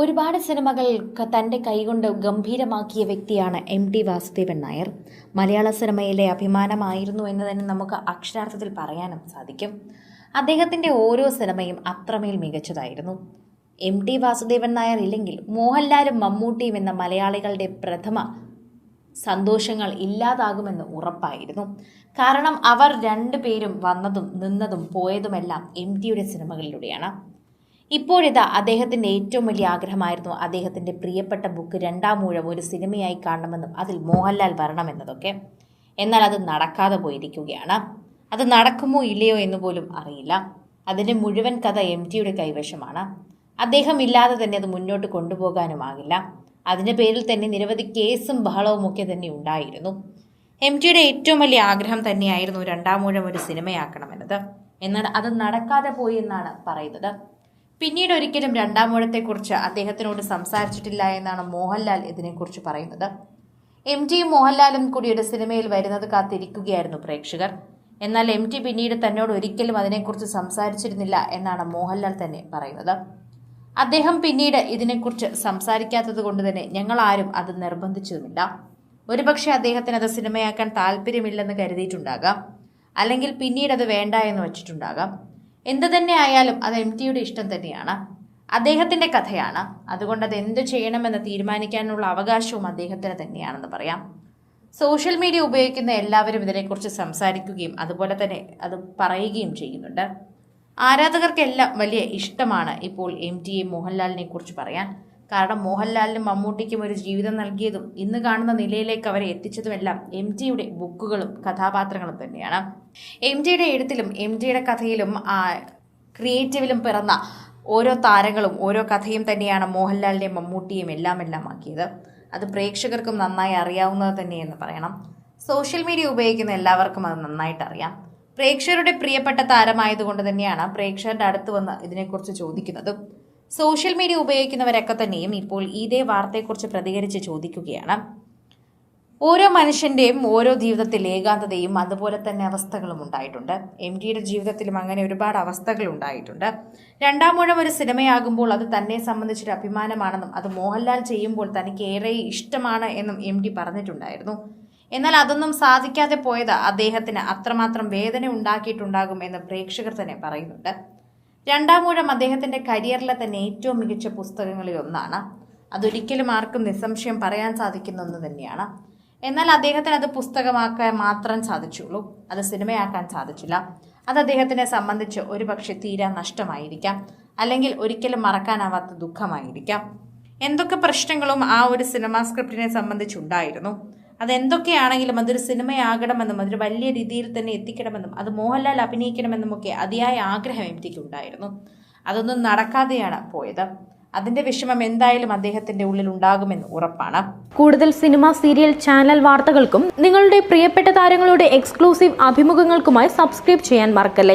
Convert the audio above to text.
ഒരുപാട് സിനിമകൾ തന്റെ കൈകൊണ്ട് ഗംഭീരമാക്കിയ വ്യക്തിയാണ് എം ടി വാസുദേവൻ നായർ. മലയാള സിനിമയിലെ അഭിമാനമായിരുന്നു എന്ന് തന്നെ നമുക്ക് അക്ഷരാർത്ഥത്തിൽ പറയാനും സാധിക്കും. അദ്ദേഹത്തിന്റെ ഓരോ സിനിമയും അത്രമേൽ മികച്ചതായിരുന്നു. എം ടി വാസുദേവൻ നായർ ഇല്ലെങ്കിൽ മോഹൻലാലും മമ്മൂട്ടിയും എന്ന മലയാളികളുടെ പ്രഥമ സന്തോഷങ്ങൾ ഇല്ലാതാകുമെന്ന് ഉറപ്പായിരുന്നു. കാരണം അവർ രണ്ടുപേരും വന്നതും നിന്നതും പോയതുമെല്ലാം എം ടിയുടെ സിനിമകളിലൂടെയാണ്. ഇപ്പോഴിതാ അദ്ദേഹത്തിന്റെ ഏറ്റവും വലിയ ആഗ്രഹമായിരുന്നു അദ്ദേഹത്തിന്റെ പ്രിയപ്പെട്ട ബുക്ക് രണ്ടാം മൂഴം ഒരു സിനിമയായി കാണണമെന്നും അതിൽ മോഹൻലാൽ വരണമെന്നതൊക്കെ. എന്നാൽ അത് നടക്കാതെ പോയിരിക്കുകയാണ്. അത് നടക്കുമോ ഇല്ലയോ എന്ന് പോലും അറിയില്ല. അതിന്റെ മുഴുവൻ കഥ എം ടിയുടെ കൈവശമാണ്. അദ്ദേഹം ഇല്ലാതെ തന്നെ അത് മുന്നോട്ട് കൊണ്ടുപോകാനുമാകില്ല. അതിന്റെ പേരിൽ തന്നെ നിരവധി കേസും ബഹളവും ഒക്കെ തന്നെ ഉണ്ടായിരുന്നു. എം ടിയുടെ ഏറ്റവും വലിയ ആഗ്രഹം തന്നെയായിരുന്നു രണ്ടാം മൂഴം ഒരു സിനിമയാക്കണമെന്നത്. എന്നാൽ അത് നടക്കാതെ പോയി എന്നാണ് പറയുന്നത്. പിന്നീട് ഒരിക്കലും രണ്ടാം മൂഴത്തെക്കുറിച്ച് അദ്ദേഹത്തിനോട് സംസാരിച്ചിട്ടില്ല എന്നാണ് മോഹൻലാൽ ഇതിനെക്കുറിച്ച് പറയുന്നത്. എം ടിയും മോഹൻലാലും കൂടി ഒരു സിനിമയിൽ വരുന്നത് കാത്തിരിക്കുകയായിരുന്നു പ്രേക്ഷകർ. എന്നാൽ എം ടി പിന്നീട് തന്നോട് ഒരിക്കലും അതിനെക്കുറിച്ച് സംസാരിച്ചിരുന്നില്ല എന്നാണ് മോഹൻലാൽ തന്നെ പറയുന്നത്. അദ്ദേഹം പിന്നീട് ഇതിനെക്കുറിച്ച് സംസാരിക്കാത്തത് കൊണ്ട് തന്നെ ഞങ്ങൾ ആരും അത് നിർബന്ധിച്ചതുമില്ല. ഒരുപക്ഷെ അദ്ദേഹത്തിന് അത് സിനിമയാക്കാൻ താല്പര്യമില്ലെന്ന് കരുതിയിട്ടുണ്ടാകാം. അല്ലെങ്കിൽ പിന്നീട് അത് വേണ്ട എന്ന് വെച്ചിട്ടുണ്ടാകാം. എന്തു തന്നെ ആയാലും അത് എം ടിയുടെ ഇഷ്ടം തന്നെയാണ്. അദ്ദേഹത്തിന്റെ കഥയാണ്. അതുകൊണ്ട് അത് എന്ത് ചെയ്യണമെന്ന് തീരുമാനിക്കാനുള്ള അവകാശവും അദ്ദേഹത്തിന് തന്നെയാണെന്ന് പറയാം. സോഷ്യൽ മീഡിയ ഉപയോഗിക്കുന്ന എല്ലാവരും ഇതിനെക്കുറിച്ച് സംസാരിക്കുകയും അതുപോലെ തന്നെ അത് പറയുകയും ചെയ്യുന്നുണ്ട്. ആരാധകർക്കെല്ലാം വലിയ ഇഷ്ടമാണ് ഇപ്പോൾ എം ടി എ മോഹൻലാലിനെ കുറിച്ച് പറയാൻ. കാരണം മോഹൻലാലിനും മമ്മൂട്ടിക്കും ഒരു ജീവിതം നൽകിയതും ഇന്ന് കാണുന്ന നിലയിലേക്ക് അവരെ എത്തിച്ചതുമെല്ലാം എം ജിയുടെ ബുക്കുകളും കഥാപാത്രങ്ങളും തന്നെയാണ്. എം ജിയുടെ എഴുത്തിലും എം ജിയുടെ കഥയിലും ക്രിയേറ്റീവിലും പിറന്ന ഓരോ താരങ്ങളും ഓരോ കഥയും തന്നെയാണ് മോഹൻലാലിനെയും മമ്മൂട്ടിയും എല്ലാം എല്ലാം ആക്കിയത് അത് പ്രേക്ഷകർക്കും നന്നായി അറിയാവുന്നത് തന്നെയെന്ന് പറയണം. സോഷ്യൽ മീഡിയ ഉപയോഗിക്കുന്ന എല്ലാവർക്കും അത് നന്നായിട്ട് അറിയാം. പ്രേക്ഷകരുടെ പ്രിയപ്പെട്ട താരമായതുകൊണ്ട് തന്നെയാണ് പ്രേക്ഷകരുടെ അടുത്ത് വന്ന് ഇതിനെക്കുറിച്ച് ചോദിക്കുന്നതും. സോഷ്യൽ മീഡിയ ഉപയോഗിക്കുന്നവരൊക്കെ തന്നെയും ഇപ്പോൾ ഇതേ വാർത്തയെക്കുറിച്ച് പ്രതികരിച്ച് ചോദിക്കുകയാണ്. ഓരോ മനുഷ്യന്റെയും ഓരോ ജീവിതത്തിൽ ഏകാന്തതയും അതുപോലെ തന്നെ അവസ്ഥകളും ഉണ്ടായിട്ടുണ്ട്. എം ജിയുടെ ജീവിതത്തിലും അങ്ങനെ ഒരുപാട് അവസ്ഥകൾ ഉണ്ടായിട്ടുണ്ട്. രണ്ടാം മൂഴം ഒരു സിനിമയാകുമ്പോൾ അത് തന്നെ സംബന്ധിച്ചൊരു അഭിമാനമാണെന്നും അത് മോഹൻലാൽ ചെയ്യുമ്പോൾ തനിക്ക് ഏറെ ഇഷ്ടമാണ് എന്നും എം ഡി പറഞ്ഞിട്ടുണ്ടായിരുന്നു. എന്നാൽ അതൊന്നും സാധിക്കാതെ പോയത് അദ്ദേഹത്തിന് അത്രമാത്രം വേദന ഉണ്ടാക്കിയിട്ടുണ്ടാകും എന്ന് പ്രേക്ഷകർ തന്നെ പറയുന്നുണ്ട്. രണ്ടാം മൂഴം അദ്ദേഹത്തിന്റെ കരിയറിലെ തന്നെ ഏറ്റവും മികച്ച പുസ്തകങ്ങളിൽ ഒന്നാണ്. അതൊരിക്കലും ആർക്കും നിസ്സംശയം പറയാൻ സാധിക്കുന്ന ഒന്ന് തന്നെയാണ്. എന്നാൽ അദ്ദേഹത്തിന് അത് പുസ്തകമാക്കാൻ മാത്രം സാധിച്ചുള്ളൂ. അത് സിനിമയാക്കാൻ സാധിച്ചില്ല. അത് അദ്ദേഹത്തിനെ സംബന്ധിച്ച് ഒരുപക്ഷെ തീരാ നഷ്ടമായിരിക്കാം. അല്ലെങ്കിൽ ഒരിക്കലും മറക്കാനാവാത്ത ദുഃഖമായിരിക്കാം. എന്തൊക്കെ പ്രശ്നങ്ങളും ആ ഒരു സിനിമാ സ്ക്രിപ്റ്റിനെ സംബന്ധിച്ചുണ്ടായിരുന്നു. അതെന്തൊക്കെയാണെങ്കിലും അതൊരു സിനിമയാകണമെന്നും അതൊരു വലിയ രീതിയിൽ തന്നെ എത്തിക്കണമെന്നും അത് മോഹൻലാൽ അഭിനയിക്കണമെന്നും ഒക്കെ അതിയായ ആഗ്രഹം എം ടിക്ക് ഉണ്ടായിരുന്നു അതൊന്നും നടക്കാതെയാണ് പോയത്. അതിന്റെ വിഷമം എന്തായാലും അദ്ദേഹത്തിന്റെ ഉള്ളിൽ ഉണ്ടാകുമെന്ന് ഉറപ്പാണ്. കൂടുതൽ സിനിമ സീരിയൽ ചാനൽ വാർത്തകൾക്കും നിങ്ങളുടെ പ്രിയപ്പെട്ട താരങ്ങളുടെ എക്സ്ക്ലൂസീവ് അഭിമുഖങ്ങൾക്കുമായി സബ്സ്ക്രൈബ് ചെയ്യാൻ മറക്കല്ലേ?